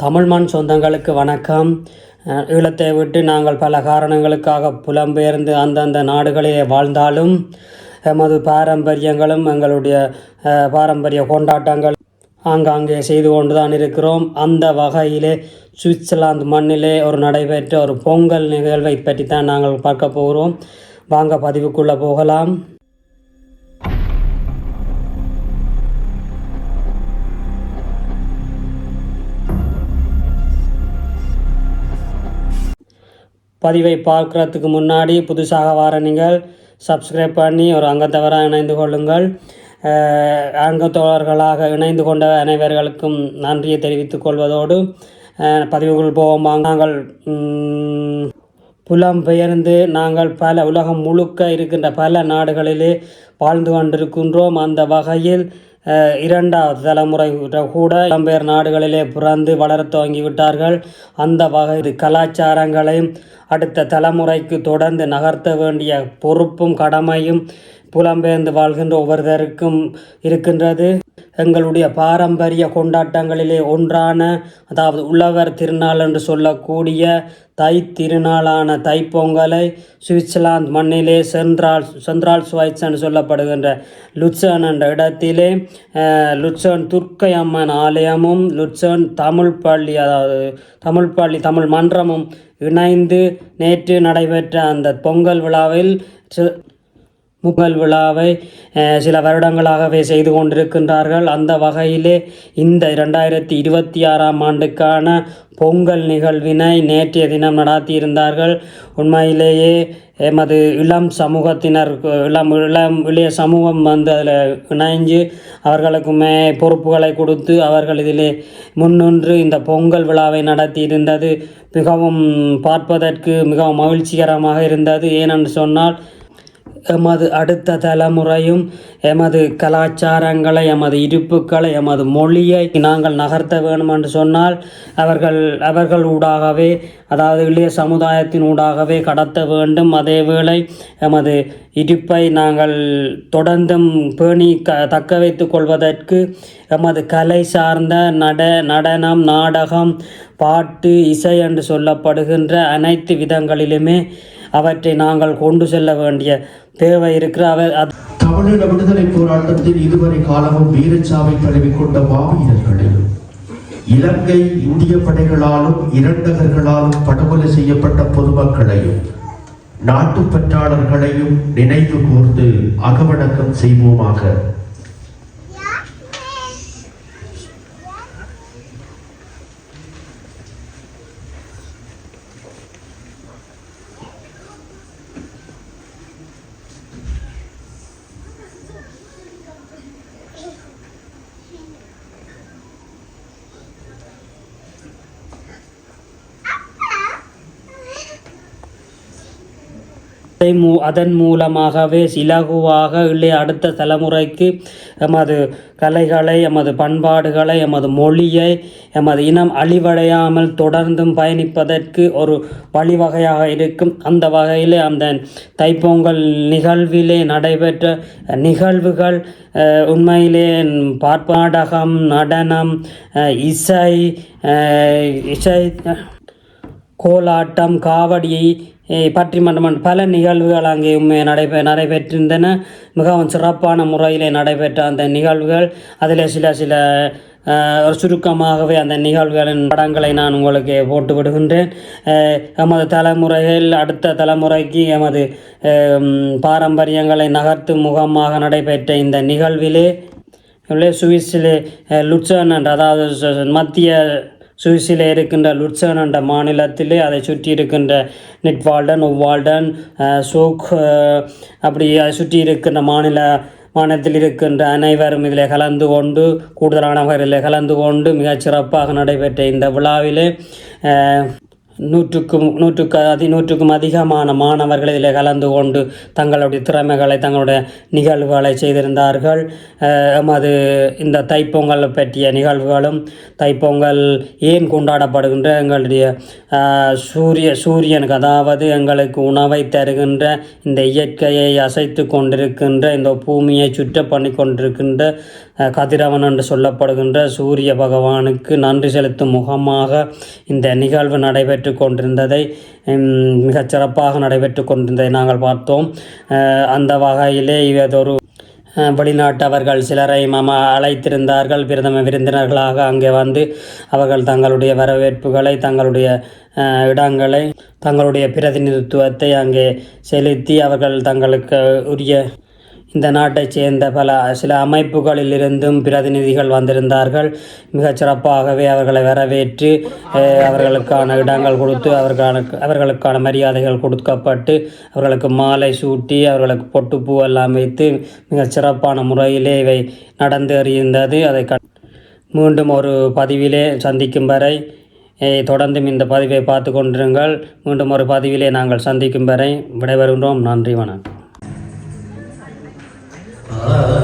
தமிழ் மண் சொந்தங்களுக்கு வணக்கம். ஈழத்தை விட்டு நாங்கள் பல காரணங்களுக்காக புலம்பெயர்ந்து அந்தந்த நாடுகளே வாழ்ந்தாலும் எமது பாரம்பரியங்களும் எங்களுடைய பாரம்பரிய கொண்டாட்டங்கள் ஆங்காங்கே செய்து கொண்டு தான் இருக்கிறோம். அந்த வகையிலே சுவிட்சர்லாந்து மண்ணிலே ஒரு நடைபெற்ற ஒரு பொங்கல் நிகழ்வை பற்றி தான் நாங்கள் பார்க்க போகிறோம். வாங்க பதிவுக்குள்ளே போகலாம். பதிவை பார்க்குறதுக்கு முன்னாடி புதுசாக வர நீங்கள் சப்ஸ்கிரைப் பண்ணி ஒரு அங்கத்தவராக இணைந்து கொள்ளுங்கள். அங்கத்தோழர்களாக இணைந்து கொண்ட அனைவர்களுக்கும் நன்றியை தெரிவித்துக் கொள்வதோடு பதிவுகள் போவோம். நாங்கள் புலம் பெயர்ந்து நாங்கள் பல உலகம் முழுக்க இருக்கின்ற பல நாடுகளிலே வாழ்ந்து கொண்டிருக்கின்றோம். அந்த வகையில் இரண்டாவது தலைமுறை கூட இடம்பெயர் நாடுகளிலே பிறந்து வளர துவங்கிவிட்டார்கள். அந்த வகை கலாச்சாரங்களையும் அடுத்த தலைமுறைக்கு தொடர்ந்து நகர்த்த வேண்டிய பொறுப்பும் கடமையும் புலம்பெயர்ந்து வாழ்கின்ற ஒவ்வொருத்தருக்கும் இருக்கின்றது. எங்களுடைய பாரம்பரிய கொண்டாட்டங்களிலே ஒன்றான அதாவது உழவர் திருநாள் என்று சொல்லக்கூடிய தை திருநாளான தைப்பொங்கலை சுவிட்சர்லாந்து மண்ணிலே சென்ட்ரால் சென்ட்ரால் ஸ்வைட்ஸ் என்று சொல்லப்படுகின்ற லுட்சன் என்ற இடத்திலே லுட்சன் துர்க்கை அம்மன் ஆலயமும் லுட்சன் தமிழ் பள்ளி அதாவது தமிழ் பள்ளி தமிழ் மன்றமும் இணைந்து நேற்று நடைபெற்ற அந்த பொங்கல் விழாவில் முகல் விழாவை சில வருடங்களாகவே செய்து கொண்டிருக்கின்றார்கள். அந்த வகையிலே இந்த இரண்டாயிரத்தி இருபத்தி ஆறாம் ஆண்டுக்கான பொங்கல் நிகழ்வினை நேற்றைய தினம் நடாத்தியிருந்தார்கள். உண்மையிலேயே எமது இளம் சமூகத்தினர் இளம் இளம் இளைய சமூகம் வந்து அதில் இணைஞ்சு அவர்களுக்குமே பொறுப்புகளை கொடுத்து அவர்கள் இதிலே முன்னின்று இந்த பொங்கல் விழாவை நடத்தியிருந்தது. மிகவும் பார்ப்பதற்கு மிகவும் மகிழ்ச்சிகரமாக இருந்தது. ஏனென்று சொன்னால் எமது அடுத்த தலைமுறையும் எமது கலாச்சாரங்களை எமது இருப்புக்களை எமது மொழியை நாங்கள் நகர்த்த வேண்டும் என்று சொன்னால் அவர்கள் அவர்கள் ஊடாகவே அதாவது இளைய சமுதாயத்தின் ஊடாகவே கடத்த வேண்டும். அதேவேளை எமது இருப்பை நாங்கள் தொடர்ந்தும் பேணி க தக்க வைத்து கொள்வதற்கு எமது கலை சார்ந்த நட நடனம் நாடகம் பாட்டு இசை என்று சொல்லப்படுகின்ற அனைத்து விதங்களிலுமே அவற்றை நாங்கள் கொண்டு செல்ல வேண்டிய தேவை இருக்கிற அவர் தமிழீழ விடுதலை போராட்டத்தில் இதுவரை காலமும் வீரச்சாவை தழுவிக் கொண்ட மாவீரர்களில் இலங்கை இந்திய படைகளாலும் இரண்டகர்களாலும் படுகொலை செய்யப்பட்ட பொதுமக்களையும் நாட்டுப்பற்றாளர்களையும் நினைவு கூர்ந்து அகவணக்கம் செய்வோமாக அதன் மூலமாகவே இலகுவாக இல்லை அடுத்த தலைமுறைக்கு எமது கலைகளை எமது பண்பாடுகளை எமது மொழியை எமது இனம் அழிவடையாமல் தொடர்ந்தும் பயணிப்பதற்கு ஒரு வழிவகையாக இருக்கும். அந்த வகையிலே அந்த தைப்பொங்கல் நிகழ்விலே நடைபெற்ற நிகழ்வுகள் உண்மையிலே பார்ப்பாடகம் நடனம் இசை இசை கோலாட்டம் காவடி பற்றி பட்டிமன்றம் பல நிகழ்வுகள் அங்கே நடைபெ நடைபெற்றிருந்தன. மிகவும் சிறப்பான முறையிலே நடைபெற்ற அந்த நிகழ்வுகள். அதில் சில சில ஒரு சுருக்கமாகவே அந்த நிகழ்வுகளின் படங்களை நான் உங்களுக்கு போட்டு விடுகின்றேன் எமது தலைமுறைகள் அடுத்த தலைமுறைக்கு எமது பாரம்பரியங்களை நகர்த்தும் முகமாக நடைபெற்ற இந்த நிகழ்விலே உள்ளே சுவிஸிலே அஹ், என்ற அதாவது மத்திய சுவிஸில் இருக்கின்ற லுட்சன் என்ற மாநிலத்திலே அதை சுற்றி இருக்கின்ற நெட்வால்டன் ஒவ்வால்டன் சோக் அப்படி அதை சுற்றி இருக்கின்ற மாநில மாநிலத்தில் இருக்கின்ற அனைவரும் இதில் கலந்து கொண்டு கூடுதலானவர் இதில் கலந்து கொண்டு மிகச் சிறப்பாக நடைபெற்ற இந்த விழாவிலே நூற்றுக்கும் நூற்றுக்கு அதி நூற்றுக்கும் அதிகமான மாணவர்கள் இதில் கலந்து கொண்டு தங்களுடைய திறமைகளை தங்களுடைய நிகழ்வுகளை செய்திருந்தார்கள். எமது இந்த தைப்பொங்கல் பற்றிய நிகழ்வுகளும் தைப்பொங்கல் ஏன் கொண்டாடப்படுகின்ற எங்களுடைய சூரிய சூரியனுக்கு அதாவது எங்களுக்கு உணவை தருகின்ற இந்த இயற்கையை அசைத்து கொண்டிருக்கின்ற இந்த பூமியை சுற்ற பண்ணி கொண்டிருக்கின்ற கதிரவன் என்று சொல்லப்படுகின்ற சூரிய பகவானுக்கு நன்றி செலுத்தும் முகமாக இந்த நிகழ்வு நடைபெற்று கொண்டிருந்ததை மிகச் சிறப்பாக நடைபெற்று கொண்டிருந்ததை நாங்கள் பார்த்தோம். அந்த வகையிலே இதொரு வெளிநாட்டவர்கள் சிலரை மம அழைத்திருந்தார்கள். பிரதம விருந்தினர்களாக அங்கே வந்து அவர்கள் தங்களுடைய வரவேற்புகளை தங்களுடைய இடங்களை தங்களுடைய பிரதிநிதித்துவத்தை அங்கே செலுத்தி அவர்கள் தங்களுக்கு உரிய இந்த நாட்டைச் சேர்ந்த பல சில அமைப்புகளிலிருந்தும் பிரதிநிதிகள் வந்திருந்தார்கள். மிகச் சிறப்பாகவே அவர்களை வரவேற்று அவர்களுக்கான இடங்கள் கொடுத்து அவர்களுக்கான அவர்களுக்கான மரியாதைகள் கொடுக்கப்பட்டு அவர்களுக்கு மாலை சூட்டி அவர்களுக்கு பொட்டுப்பூ எல்லாம் வைத்து மிகச் சிறப்பான முறையிலே இவை நடந்தேறியிருந்தது அதை க மீண்டும் ஒரு பதிவிலே சந்திக்கும் வரை தொடர்ந்தும் இந்த பதிவை பார்த்து கொண்டிருங்கள். மீண்டும் ஒரு பதிவிலே நாங்கள் சந்திக்கும் வரை விடைபெறுகின்றோம். நன்றி வணக்கம். Hello.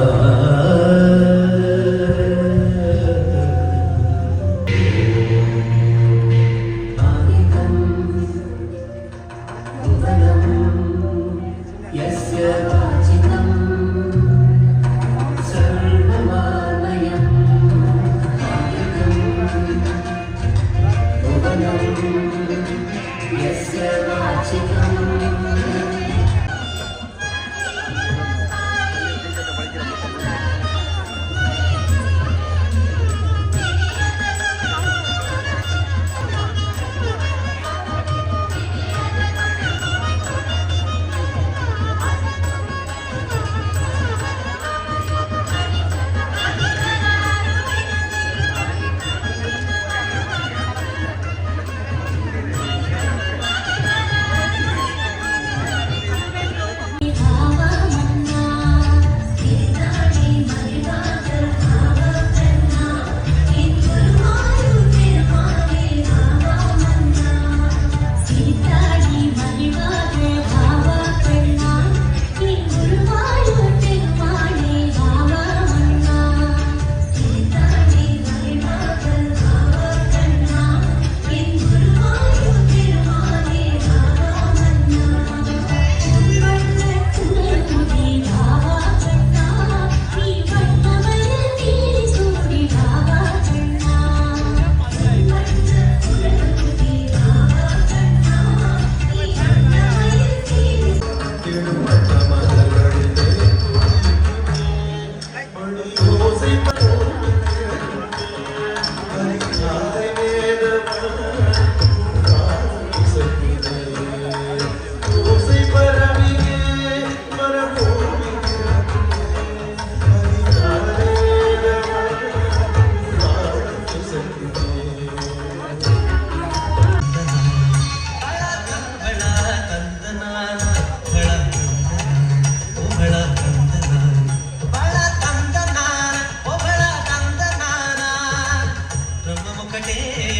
బ్రహ్మముక్కటే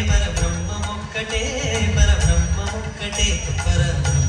పరబ్రహ్మముక్కటే పరబ్రహ్మముక్కటే పరబ్రహ్మ